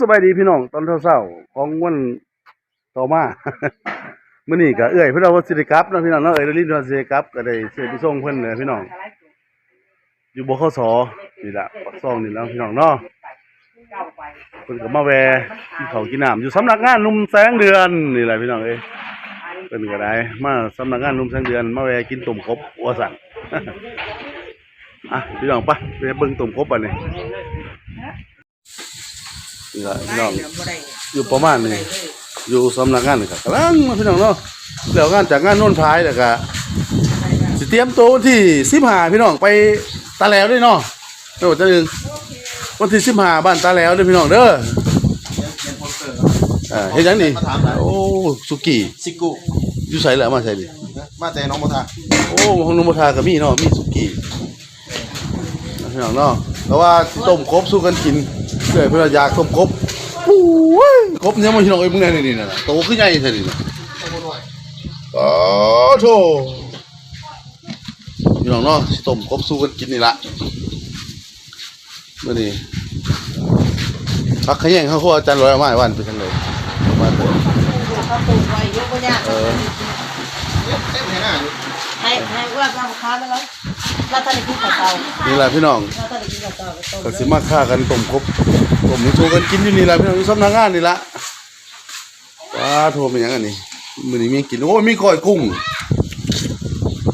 สบายดีพี่น้องตอนเช้าๆของวันต่อมามื้อนี้ก็เอื้อยพิ่นเอาว่าสิได้กลับนะพี่น้องเนาะเอ้ยลิ้นว่าสิได้กลับก็ได้เชิญไปส่งเพิ่อนเลยพี่น้องอยู่บขสนี่ล่ะปักซองนี่แล้วพี่น้องเนาะเพิ่นก็มาแวะกินข้าวกินน้ำอยู่สำนักงานนุ่มแสงเดือนนี่แหละพี่น้องเอ้ยเพิ่นก็ได้มาสำนักงานนุ่มแสงเดือน มาแวกินต้มกบว่าสั่น อะพี่น้องไปไปเบิ่งต้มกบอันนี้นี่ล่ะพี่น้องอยู่ประมาณนี้อยู่สำนักงานนี่ก็กำลังมาพี่น้องเนาะแล้วงานจากงานโน่นพายแล้วก็สิเตรียมตัววันที่15พี่น้องไปตาแล้วด้วยเนาะไปว่าจะนึงวันที่15บ้านตาแล้วเด้อพี่น้องเด้ออ่าเฮ็ดหยังนี่มาถามหาโอ้สุกี้ซิกุอยู่ไสแล้วมาใส่ดิมาแต่น้องโมทาโอ้ของนมทาก็มีเนาะมีสุกี้ พี่น้องเนาะแต่ว่าสิต้มกบสู้กันกินเพื่อเพื่ออยากต้มกบโอ้ยกบเนี่ยมันพี่น้องเอ้ยมึงแน่นี่นี่น่ะโตขึ้นใหญ่แท้นี่น่ะอ๋อโธ่พี่น้องเนาะสิต้มกบสู้กันกินนี่ละมื้อนี้พักขยังเขาเขาอาจารย์ร้อยเอามาให้วันไปจังไดมาเถอะเขาปลูกไว้เยอะกว่านี้เออเต็มเลยนะให้ให้ว่าทำค้าไปแล้ว เราตอนนี้กินกับเตานี่ล่ะพี่น้องเราตอนนี้กินกับเตาไปต้มก็สิมาฆ่ากันต้มครบต้มนี่โชว์กันกินอยู่นี่แหละพี่น้องอยู่สำนักงานนี่ละว้าโทรมาอย่างอันนี้มื้อนี้มีกินโอ้ยมีก้อยกุ้ง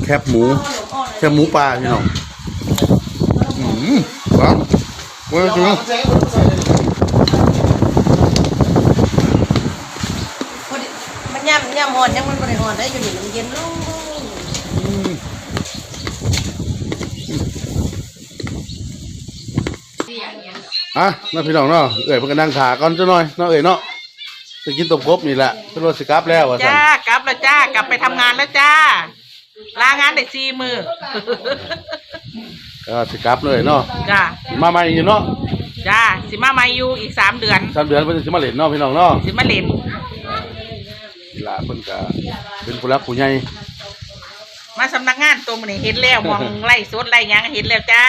แคบหมู แคบหมูปลาพี่น้องอืมครับเว้ยจริงพอดีมันย่ำย่ำหอนยังมันบริหอนได้อยู่นี่มันเย็นลง อะน้าพี่น้องเนาะเอ้ยเพิ่นก็นั่งขาก่อนจังหน่อยเนาะเอ้ยเนาะจะกินต้มครบนี่แหละเพิ่นว่าสิกลับแล้วว่าซั่นจ้ากลับแล้วจ้ากลับไปทำงานแล้วจ้า ลางานได้สี่มือ ก็สิกลับเลยเนาะจ้า มาใหม่อยู่เนาะจ้า สิมาใหมาอยู่อีกสามเดือน สามเดือนเพิ่นสิมาเล่นเนาะพี่น้องเนาะสิมาเล่นนี่ล่ะเพิ่นก็เป็นผู้รักผู้ใหญ่มาสำนักงานตัวมันนี่เห็นแล้วมองไล่สดไล่หยังเห็นแล้วจ้า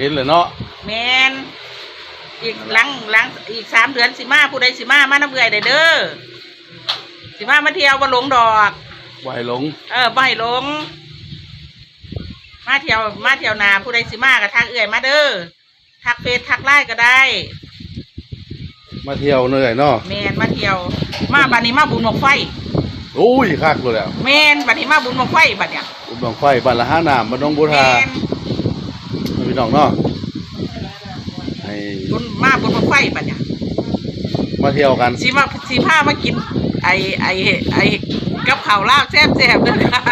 เห็นเลยเนาะแมน อีกหลังหลังอีกสามเดือนสิมาผู้ใดสิมามาน้ำเอื่อยได้เด้อสิมามาเที่ยวมาหลงดอกไหวหลง เออบ่ให้หลง มาเที่ยวมาเที่ยวนาผู้ใดสิมากับทักเอื่อยมาเด้อทักเฟซทักไลน์ก็ได้ มาเที่ยวเหนื่อยเนาะแมนมาเที่ยว มาบัดนี้มาบุญหมกไฟโอ้ยคักเลยแล้วแมนบัดนี้มาบุญหมกไฟบัดเนี่ยอุดมไฟบ้านละห้าน้ำบ้านน้องบัวแมทานพี่น้องเนาะให้ บุญมาบุญหมกไฟบัดเนี่ยมาเที่ยวกันสีมาสีผ้ามากิน ไอไอไอกับข้าวลาบแซ่บแซ่บๆเด้อค่ะ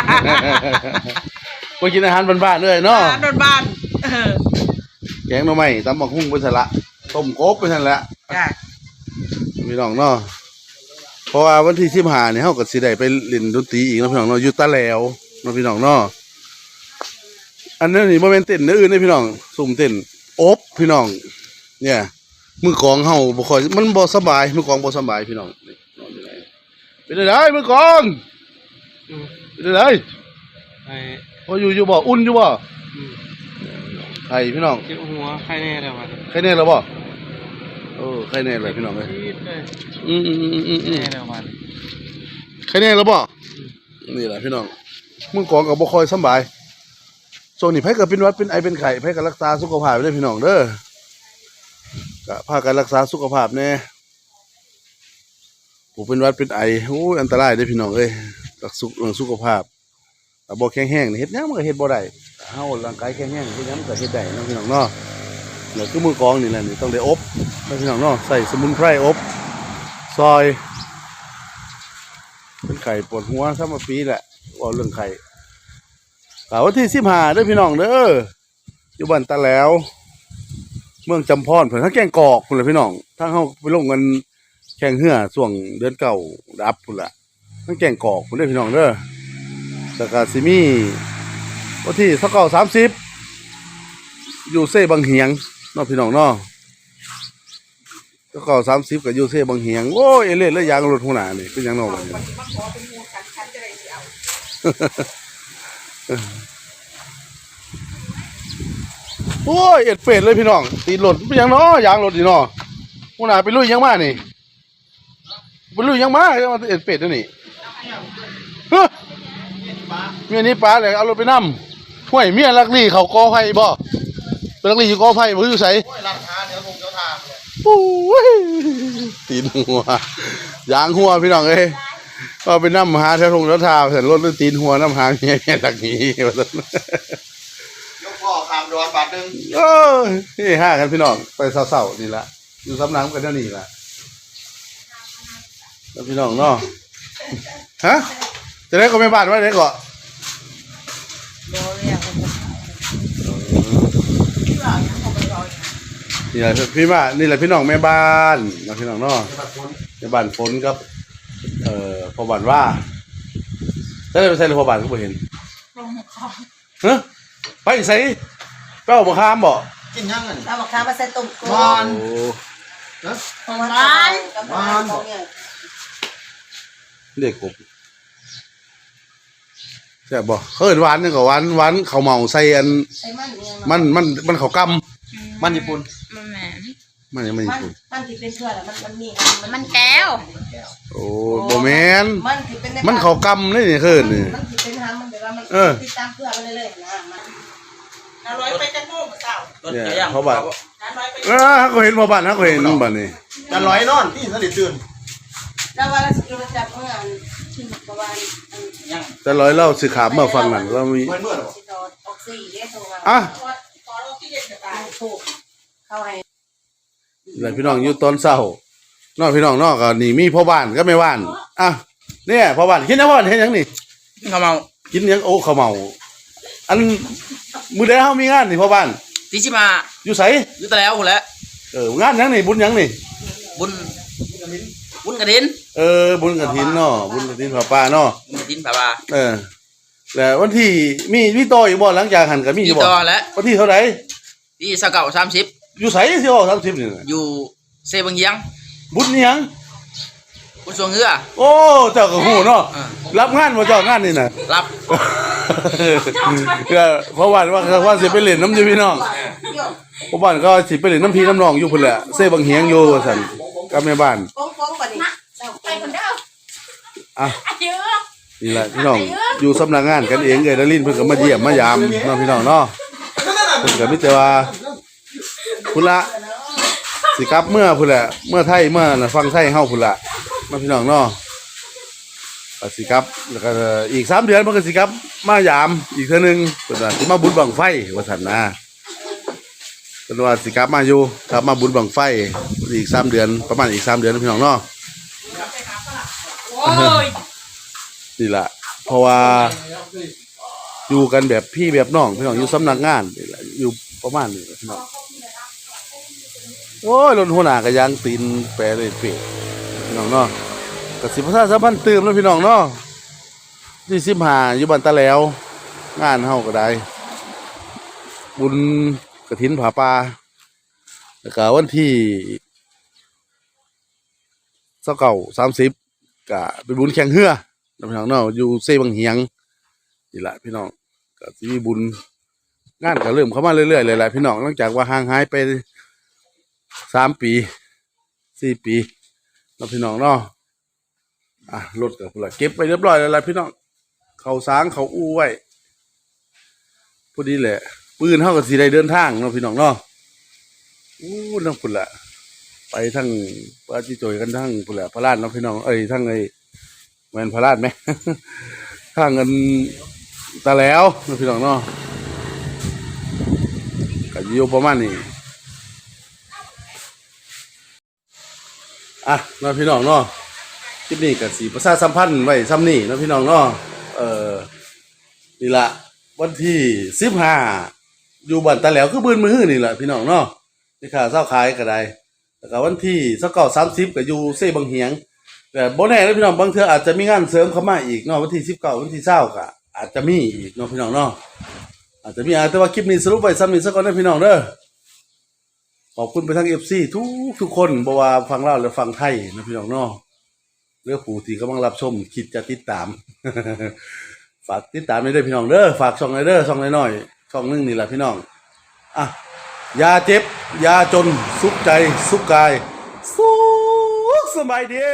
มากินอาหารบ้านๆเลยเนาะร้านโดนบ้านเออแกงหน่อไม้ตำบักหุ่งเป็นสละต้มโคบเป็นสันละจ้ะพี่น้องเนาะเพราะว่าวันที่สิบห้าเนี่ยเขาก็สิได้ไปเล่นดนตรีอีกเนาะพี่น้องเนาะอยู่ตาแหล้วเนาะพี่น้องเนาะอันนั้นนี่โมเมนเต้นเนื้ออื่นเด้อพี่น้องสุ่มเต้นอบพี่น้อง เนี่ยมือกลองเฮาบ่ค่อยมันบ่สบายมือกลองบ่สบายพี่น้องนี่นอนอยู่ไหนเป็นไดมือกลองเป็นไดไอ้พออยู่อยู่บ่อุ่นอยู่บ่ไข่พี่น้องเจ็บหัวใครแน่แล้ววะไข่แน่แล้วบ่เออไข่แน่เลยพี่น้องเอ้ยชีดเลยอืมอืมอืมอืมอืมแน่แล้ววันไข่แน่แล้วบ่นี่แหละพี่น้องมือกลองก็บ่ค่อยสำบายช่วงนี้ไผก็เป็นหวัดเป็นไอเป็นไข้ไผก็รักษาสุขภาพไว้เด้อพี่น้องเด้อ ก็พากันรักษาสุขภาพแน่ผูเป็นวัดเป็นไอโอ้ยอันตรายเด้พี่น้องเอ้ยรักสุขเรื่องสุขภาพบ่แข็งแรงเฮ็ดหยังมันก็เฮ็ดบ่ได้เฮาร่างกายแข็งแรงเฮ็ดหยังมันก็เฮ็ดได้เนะพี่น้องเนาะแล้วคือมือกองนี่แหละนี่ต้องได้อบเนาะพี่น้องเนาะใส่สมุนไพรอบ ซอยเป็นไข่ปวดหัวซ้ำมาปีแหละว่าเรื่องไข่กล่าววันที่สิบห้าเด้อพี่น้องเด้ออยู่บ้านตาแล้ว เมืองจำพรเพิ่นทั้งแกงกอกพุ่นละพี่น้องทั้งเฮาไปลงกันแข่งเหือช่วงเดือนเก่าดับพุ่นละทั้งแกงกอกพุ่นเด้อพี่น้องเด้อแล้วก็สิมีวันที่สกาสามสิบยูเซ่บางเหียงนาะพี่น้องนาะสกาสามสิบกับยูเซ่บางเหียงโอ้ยเอเล่นแล้วยางรถหัวหน้านี่เป็นยังนาะบัดนี้น โอ้ยเอ็ดเป็ดเลยพี่น้อง ตีนหล่นเป็นหยังเนาะยางหล่นดีเนาะหัวหน้าไปลุยยังมานี่ไปลุยยังมาเอามาเอ็ดเป็ดเด้วนี่เฮ้ยเมียนี้ปลาเลยเอารถไปนํห้วยเมียลักลี่เขากอไผ่บ่เป็นลักลี่อยู่กอไผ่บ่อยู่ไสโอ้ยร้านค้าเดี๋ยวคงเดี๋ยวทางเลยโอ้ยตีนหัวยางหัวพี่น้องเอ้ยเอาไปนํหาแถวทงแถวทาวเสร็จรถด้วยตีนหัวนํหาเมียเมียลักนี้ ดอนบาทหนึ่งเออนี่ห้ากันพี่น้องไปเศร้าๆนี่ละอยู่สำนักกันเท่านี้ละแล้วพี่น้องเนาะฮะจะได้ก็ไม่บาดไว้ได้ก็โดนเรียกนี่แหละพี่บ้านี่แหละพี่น้องแม่บ้านนะพี่น้องเนาะแบบคนแม่บ้านฝนครับ เอ่อพอบ้านว่าถ้าได้ไปใส่เลยพอบ้านก็บ่เห็นฮะไปใส่ เป้ามาข้ามบ่กินยังไงเอามาค้ามาใส่ต้มกุ้งบอนโอ้นะบ้านบ้านของเนี่ยเด็กกบใช่บบ่เขาเอินหวานนี่ก็หวานหวานเขาวเหมาใส่อันใส่มันเนี่ยมันมันมันเขาวกมันญี่ปุ่นมันแหมนำมันยังไม่มันญี่ปุ่นมันที่เป็นเพื่อนมันมันมีมันแก้วโอ้โบแมนมันที่เป็นมันเขาวกำนี่นี่คือนี่มันที่เป็นทางมันแบบว่ามันเออติดตามเพื่อนมันเรื่อยๆนะมั นน้าร้อยไปจังโม่กับสาวเนี่ยเขาบ้านน้าร้อยไปเออเขาก็เห็นพอบ้านเขาก็เห็นบ้านนี่จะลอยนอนที่สนิทตื่นแล้วว่าเราสิเราจับเมื่ออันประมาณอันยังแต่ร้อยเล่าสิขาบเมื่อฟังนั่นเรามี เมื่อเมื่อหรอสิโดนออกซี่เด้โทรมาอะขอเราที่เด็ดจะตายถูกเข้าให้แล้วพี่น้องอยู่ตอนเศร้านอกพี่น้องนอกก็นี่มีพ่อบ้านก็ไม่บ้านอะเนี่ยพ่อบ้านกินยังพ่อบ้านเห็นยังนี่ เขาเมากินยังโอ้เขาวเมา อัน มือใดเฮามีงานนี่พ่อบ้านตีชิมาอยู่ไสอยู่แต่แล้วหมดแล้วเอองานหยังนี่บุญหยังนี่ บุญบุญกระถินเออบุญกฐินเนาะบุญกฐินพระป่าเนาะบุญกระถินป่าบาเออแล้ววันที่มีมีต่ออีกบ่หลังจากหันก็มีอมียู่บ่ต่อแล้ววันที่เท่าไหร่ที่สเก่าสามสิบอยู่ไสสิออก30นี่น่ะอยู่เซบังเยียงบุญนี่หยังบุญสวงเงือโอ้เจ้าก็ฮู้เนาะอ่ารับงานบ่เจ้างานนี่น่ะรับ ก็เพราะว่าว่าว่าสิไปเล่นน้ำอยู่พี่น้องเพราะบ้านก็สิไปเล่นน้ำพี่น้ำน้องอยู่พุ่นแหละเซ่บังเฮียงอยู่ว่าซั่นกับแม่บ้านฟ้องฟ้องบัดนี้ไปคนเดียวอะนี่แหละพี่น้องอยู่สำนักงานกันเองเอ้ยดารินเพิ่นก็มาเยี่ยมมายามเนาะพี่น้องเนาะเพิ่นก็มีแต่ว่าพุ่นละสิกลับเมื่อพุ่นแหละเมื่อไทยเมื่อน่ะฟังไทยเฮาพุ่นละเนาะพี่น้องเนาะ ก็สิกลับแล้วก็อีกสามเดือนมันก็สิกลับ มายามอีกเทื่อนึงเพิ่นว่าสิมาบุญบังไฟว่าซั่นนะเพิ่นว่าสิกลับมาอยู่กลับมาบุญบังไฟอีกสามเดือนประมาณอีกสามเดือนนะพี่น้องเนาะนี่แหละเพราะว่าอยู่กันแบบพี่แบบน้องพี่น้องอยู่สำนักงานนี่แหละอยู่ประมาณนี้แหละพี่น้องโอ้ยรถหัวหน้าก็ยางตีนแปรเลยเปะพี่น้องเนาะ กสิพระสัมพันธ์เติมแล้วพี่น้องเนาะที่สิบหาอยู่บ้านตะแล้ว งานเฮาก็ได้ บุญกระถินผาปาแล้วก็วันที่เสาเก่าสามสิบก็ไปบุญแข่งเรือนะพี่น้องเนาะอยู่เซบังเฮียงนี่แหละพี่น้องก็สิมีบุญงานก็เริ่มเข้ามาเรื่อยๆเลยแหละพี่น้องหลังจากว่าห่างหายไปสามปีสี่ปีนะพี่น้องเนาะ อะรถกับพวกเราเก็บไปเรียบร้อยแล้วแหละพี่น้องเขาสางเขาอู้ไว้พอดีแหละ ปืนเท่ากับสีได้เดินทางเนาะพี่น้องเนาะอู้นั่งพุ่นละไปทั้งปาจิโจยกันทั้งพุ่นละพระราชเนาะพี่น้องเอ้ยทั้งไอ้แมนพระราชไหมข้างเงินตาแล้วนะพี่น้องเนาะก็อยู่ประมาณนี้อะเนาะพี่น้องเนาะ คลิปนี้ก็สีประชาสัมพันธ์ไว้ซ้ำนี่นะพี่น้องเนาะเออนี่ละวันที่สิบห้าอยู่บ้านตาแล้วคือบืนมือนี่แหละพี่น้องเนาะที่ขาเศร้าขายก็ได้แล้วก็วันที่สักเก้าสามสิบก็อยู่เซ่บางเฮียง แต่บ่แน่เลยพี่น้องบางเทื่ออาจจะมีงานเสริมเข้ามาอีกเนาะวันที่สิบเก้าวันที่เช้าก็อาจจะมีอีกเนาะพี่น้องเนาะอาจจะมีอาจแต่ว่าคลิปนี้สรุปไว้ซ้ำนี้สักก่อนนะพี่น้องเด้อขอบคุณไปทั้งเอฟซีทุกทุกคนบ่ว่าฟังเล่าวหรือฟังไทยนะพี่น้องเนาะ เรือผู้ที่กำลังรับชมคิดจะติดตาม ฝากติดตามด้วยเด้พี่น้องเด้อฝากช่องหน่อยเด้อช่องน้อยๆช่องนึงนี่แหละพี่น้องอะยาเจ็บ ยาจน สุขใจ สุขกาย สุขสบายดี